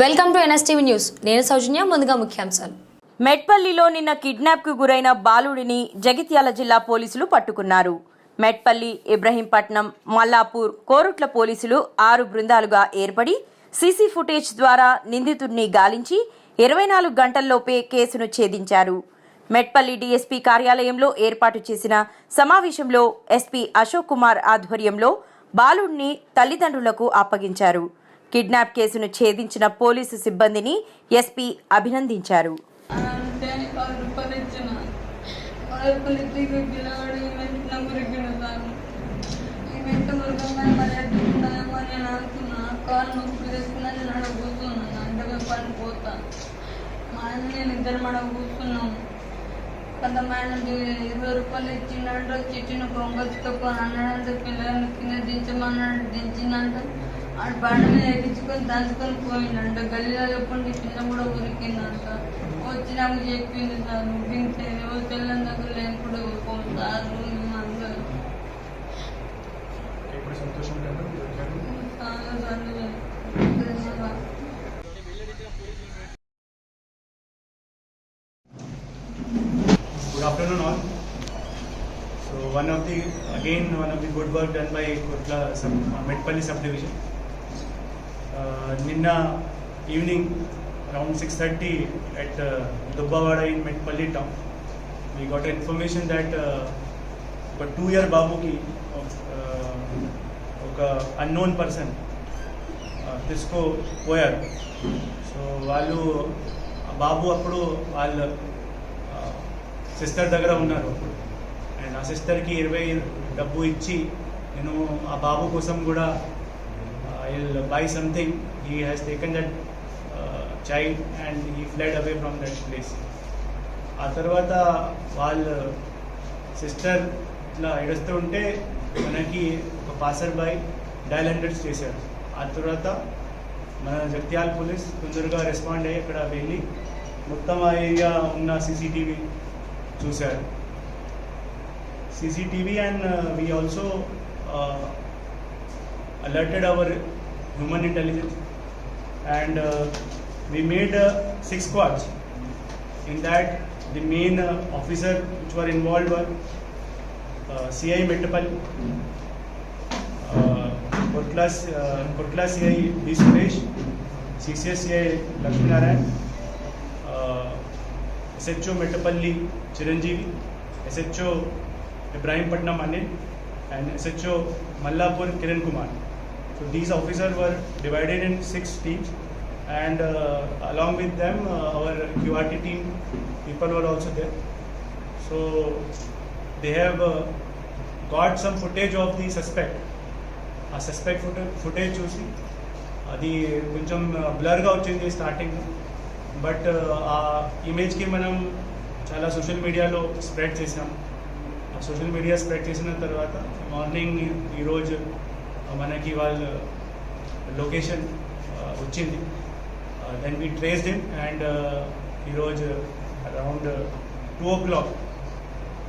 Welcome to NSTV news. నేను సౌజన్య ముందుగా ముఖ్యాంశాలు. మెట్పల్లిలో నిన్న కిడ్నాప్కు గురైన బాలుడిని జగిత్యాల జిల్లా పోలీసులు పట్టుకున్నారు. మెట్పల్లి ఇబ్రహీంపట్నం మల్లాపూర్ కోరుట్ల పోలీసులు ఆరు బృందాలుగా ఏర్పడి సీసీ ఫుటేజ్ ద్వారా నిందితుడిని గాలించి ఇరవై నాలుగు గంటల్లోపే కేసును ఛేదించారు. మెట్పల్లి డీఎస్పీ కార్యాలయంలో ఏర్పాటు చేసిన సమావేశంలో ఎస్పీ అశోక్ కుమార్ ఆధ్వర్యంలో బాలుడిని తల్లిదండ్రులకు అప్పగించారు. కిడ్నాప్ కేసును ఛేదించిన పోలీసు సిబ్బందిని ఎస్పీ అభినందించారు. అంటే ఆరు రూపాయలు ఇచ్చిన ఆరు రూపాయలు పోతా కూర్చున్నాం కొంత మేడం ఇరవై రూపాయలు ఇచ్చిండంటే చిట్టిని కొంగొచ్చుకొని అన్నాడంటే పిల్లల్ని కింద దించమన్నాడు దించిందంటే ఆ బండి మీద ఎక్కించుకొని దంచుకొని పోయిందంట గల్లీలో చెప్పండి కింద కూడా ఉరికిందంట. వచ్చి నాకు చెప్పింది సార్ ఓ తెల్లని దగ్గర సార్ అందరూ. లేదు చాలా సంతోషం. Good afternoon all. So one of the, again, one of the good work done by Kotla sub, uh, Medpalli subdivision. నిన్న evening around around 6.30 at uh, Dubbawada in Medpalli town, we got information that uh, ఒక two year బాబుకి uh, ఒక unknown person తీసుకోపోయారు so వాళ్ళు ఆ బాబు అప్పుడు వాళ్ళ sister దగ్గర ఉన్నారు అప్పుడు. అండ్ ఆ సిస్టర్కి ఇరవై డబ్బు ఇచ్చి నేను ఆ బాబు కోసం కూడా I by something he has taken that child and he fled away from that place ఆ తర్వాత వాళ్ళ సిస్టర్ ఇట్లా ఏడుస్తూ ఉంటే మనకి ఒక పాసర్ బాయ్ డైల్ హండ్రెడ్స్ చేశారు ఆ తర్వాత మన జగ్త్యాల పోలీస్ తొందరగా రెస్పాండ్ అయ్యి ఇక్కడ వెళ్ళి మొత్తం ఆ ఏరియా ఉన్న సీసీటీవీ చూశారు. CCTV and we also alerted our human intelligence and uh, we made uh, six squads. In that, the main uh, officer which were involved were uh, CI Mettapal, Kurkla uh, CI B. Suresh, CCS CI Lakshmi Narayan, uh, SHO Mettapalli Chiranjeevi, SHO Ibrahim Patnam Anil, and SHO Mallapur Kiran Kumar. So these officers were divided in six teams and uh, along with them uh, our QRT team people were also there. So they have uh, got some footage of the suspect. ఆ suspect footage footage చూసి అది కొంచెం బ్లర్గా వచ్చింది starting but ఆ ఇమేజ్కి మనం చాలా social మీడియాలో spread చేసాం ఆ సోషల్ మీడియా స్ప్రెడ్ చేసిన తర్వాత మార్నింగ్ ఈరోజు మనకి వాళ్ళ లొకేషన్ వచ్చింది then we traced him and ఈరోజు around two o'clock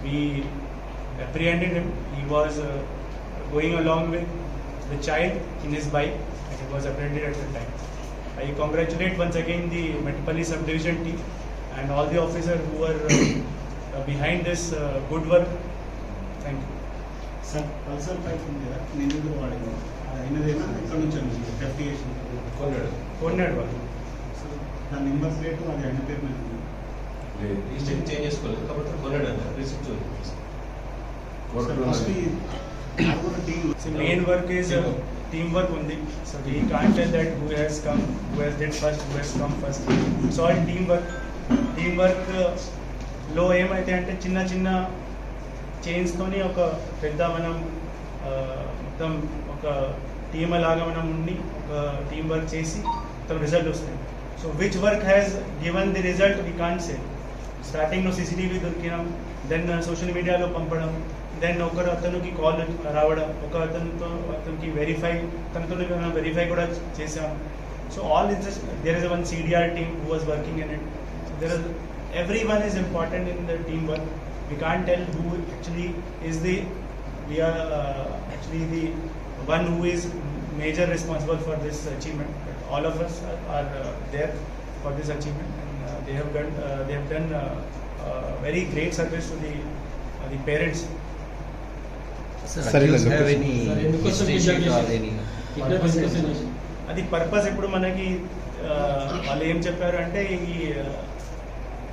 we apprehended him he was going along with the child in his bike and he was apprehended at the time. I congratulate once again the Mettapalli subdivision team and all the officers who were uh, uh, behind this uh, good work. Thank you. Sir Pulsar five ఉంది కదా నేను ఎందుకు వాడింది? అయినదేమో ఎక్కడ నుంచి వచ్చింది? Investigation కొన్నాడు. కొన్నాడు వాళ్ళు నా నెంబర్ ప్లేట్ అది అన్ని పేరు మీద ఉంది. చేంజ్ చేసుకోలేదు కాబట్టి కొన్నాడు అంత receipt main work team work ఉంది. సో ఈ content that who has come who has dead first who has come first so all team work team వర్క్లో ఏమైతే అంటే చిన్న చిన్న చైన్స్తోని ఒక పెద్ద మనం మొత్తం ఒక టీమ్ లాగా మనం ఉండి ఒక టీం వర్క్ చేసి మొత్తం రిజల్ట్ వస్తుంది so which work has given the result we can't say స్టార్టింగ్లో సీసీటీవీ దొరికినాం దెన్ సోషల్ మీడియాలో పంపడం దెన్ ఒకరు అతనికి కాల్ రావడం ఒక అతనితో అతనికి వెరిఫై తనతో వెరిఫై కూడా చేసాం. So all is there is one CDR team who was working in it there is every one is important in the team work we can't tell who actually is the we are uh, actually the one who is major responsible for this achievement but all of us are, are uh, there for this achievement, and uh, they have done uh, they have done uh, uh, very great service to the uh, the parents. అది purpose ఇప్పుడు మనకి వాళ్ళు ఏం చెప్పారు అంటే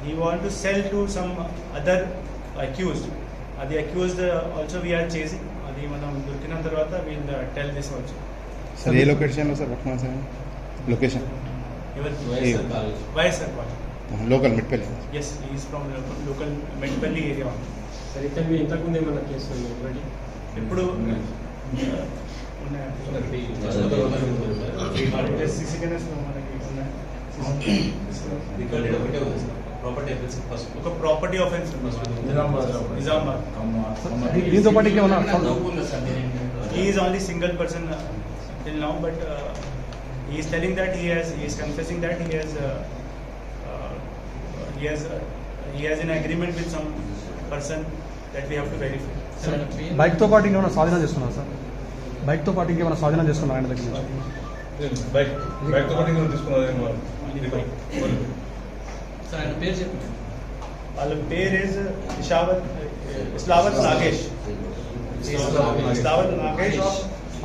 ఈ want to sell to some other accused అది accused also we are chasing అది మనం దొరికిన తర్వాత we'll tell this also sir ఏ లొకేషన్లో సార్ పట్టుకున్నాను సార్ లొకేషన్ ఎవరు? YSR college local Mitpalli yes is from local Metpalli area సరే ఇతను మీ ఇంతకుముందు ఏమన్నా కేసు ఆల్రెడీ ఇప్పుడు సీసీ కెమెరాస్ మనకి ఉన్నాయి. ప్రాపర్టీ అఫెన్స్ ఫస్ట్ ఒక ప్రాపర్టీ ఆఫెన్స్ నిజామాబాద్ దీంతో పాటు ఇంకేమన్నా He is only single person uh, till now, but uh, he is telling that he has, he is confessing that he has, uh, uh, he has, uh, he has an agreement with some person that we have to verify. బైక్తో పాటు ఇంకేమైనా స్వాధీనం చేసుకున్నారు sir బైక్తో పాటు ఇంకేమైనా స్వాధీనం చేసుకున్నారు ఆయన దగ్గర నుంచి బైక్ బైక్తో పాటు ఇంకా తీసుకున్నది Only bike. సార్ ఆయన పేరు చెప్పండి వాళ్ళ పేరు is Ishavath Islavath Nagesh Islavath Nagesh of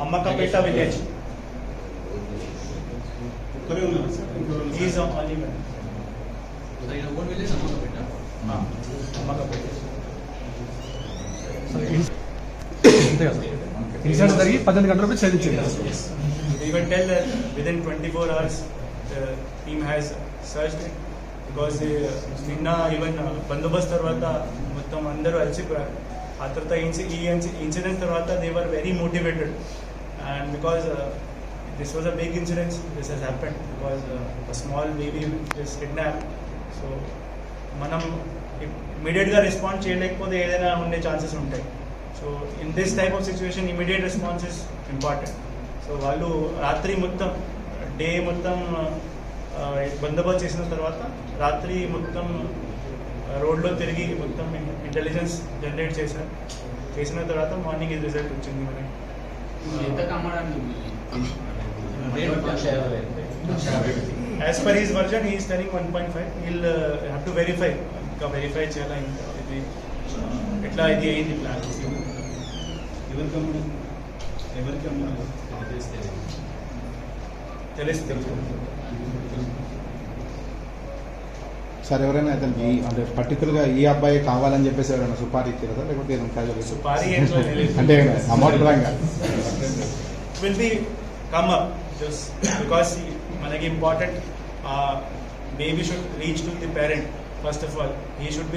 Ammakapeta village ఒక్కరే ఉన్నారు సార్ ఇంకెవరు he is only man ఆయన own village Ammakapeta Ammakapeta అంతే కదా సార్ ఇన్సిడెంట్ జరిగి పద్దెనిమిది గంటలకు ఛేదించింది We can tell that within 24 hours the team has because uh, నిన్న ఈవెన్ uh, బందోబస్తు తర్వాత మొత్తం అందరూ అలసిపోయారు. ఆ తర్వాత ఇన్సి- ఈ ఇన్సిడెంట్ తర్వాత they were very motivated and because this was a big incident this has happened because small baby is kidnap so మనం ఇమీడియట్గా రెస్పాన్స్ చేయలేకపోతే ఏదైనా ఉండే ఛాన్సెస్ ఉంటాయి. So in this type of situation immediate response is important so వాళ్ళు రాత్రి మొత్తం day మొత్తం బందోబస్తు చేసిన తర్వాత రాత్రి మొత్తం రోడ్లో తిరిగి మొత్తం ఇంటెలిజెన్స్ జనరేట్ చేశారు చేసిన తర్వాత మార్నింగ్ ఇది రిజల్ట్ వచ్చింది మనకి. As per his version his telling one point five we'll have to verify ఇంకా వెరిఫై చేయాలి ఇంకా? ఇది ఎట్లా ఇది అయింది ప్లాన్ ఎవరికి ఎవరికి అమ్మారు తెలిస్తే సార్ ఎవరైనా అతనికి అంటే పర్టికులర్గా ఈ అబ్బాయి కావాలని చెప్పేసి ఎవరైనా సుపారీ ఇచ్చారా సార్ లేకపోతే ఏదైనా గా? సుపారీ. అంటే అమౌంట్ పరంగా be come up just because he- మనకి important baby should reach to the parent first of all he should be